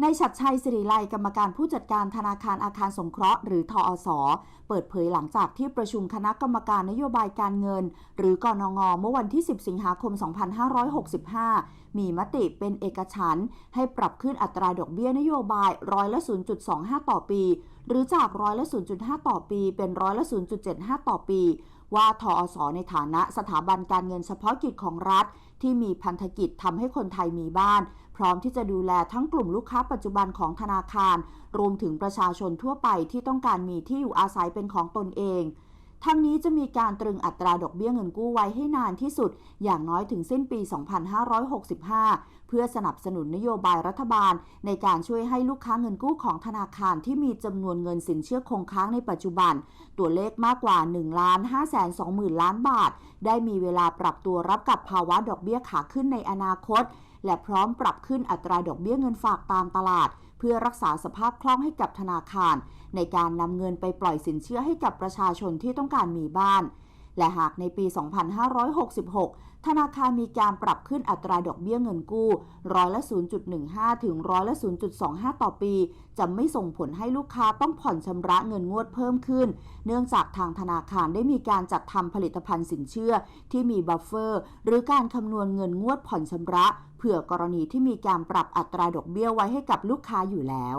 ในายชัดชัยสิริไลกรรมการผู้จัดการธนาคารอาคารสงเคราะห์หรือทอส เปิดเผยหลังจากที่ประชุมคณะกรรมการนโยบายการเงิน หรือกนงเมื่อวันที่ 10 สิงหาคม 2565 มีมติเป็นเอกฉันท์ให้ปรับขึ้นอัตราดอกเบี้ยนโยบายร้อยละ 0.25 ต่อปี หรือจากร้อยละ 0.5 ต่อปี เป็นร้อยละ 0.75 ต่อปี ว่าทอสในฐานะสถาบันการเงินเฉพาะกิจของรัฐ ที่มีพันธกิจทำให้คนไทยมีบ้าน พร้อมที่จะดูแลทั้งกลุ่มลูกค้าปัจจุบันของธนาคาร รวมถึงประชาชนทั่วไปที่ต้องการมีที่อยู่อาศัยเป็นของตนเอง ทั้งนี้จะมีการตรึงอัตราดอกเบี้ยเงินกู้ไว้ให้นานที่สุด อย่างน้อยถึงสิ้นปี 2565 เพื่อสนับสนุนนโยบายรัฐบาล ในการช่วยให้ลูกค้าเงินกู้ของธนาคารที่มีจำนวนเงินสินเชื่อคงค้างในปัจจุบัน ตัวเลขมากกว่า1ล้าน5แสน2หมื่นล้านบาท ได้มีเวลาปรับตัวรับกับภาวะดอกเบี้ยขาขึ้นในอนาคต และพร้อมปรับขึ้นอัตราดอกเบี้ยเงินฝากตามตลาด เพื่อรักษาสภาพคล่องให้กับธนาคาร ในการนำเงินไปปล่อยสินเชื่อให้กับประชาชนที่ต้องการมีบ้าน และหากในปี 2566 ธนาคารมีการปรับขึ้นอัตราดอกเบี้ยเงินกู้ ร้อยละ 0.15 ถึงร้อยละ 0.25 ต่อปี จะไม่ส่งผลให้ลูกค้าต้องผ่อนชำระเงินงวดเพิ่มขึ้น เนื่องจากทางธนาคารได้มีการจัดทำผลิตภัณฑ์สินเชื่อ ที่มีบัฟเฟอร์ หรือการคำนวณเงินงวดผ่อนชำระ เผื่อกรณีที่มีการปรับอัตราดอกเบี้ยไว้ให้กับลูกค้าอยู่แล้ว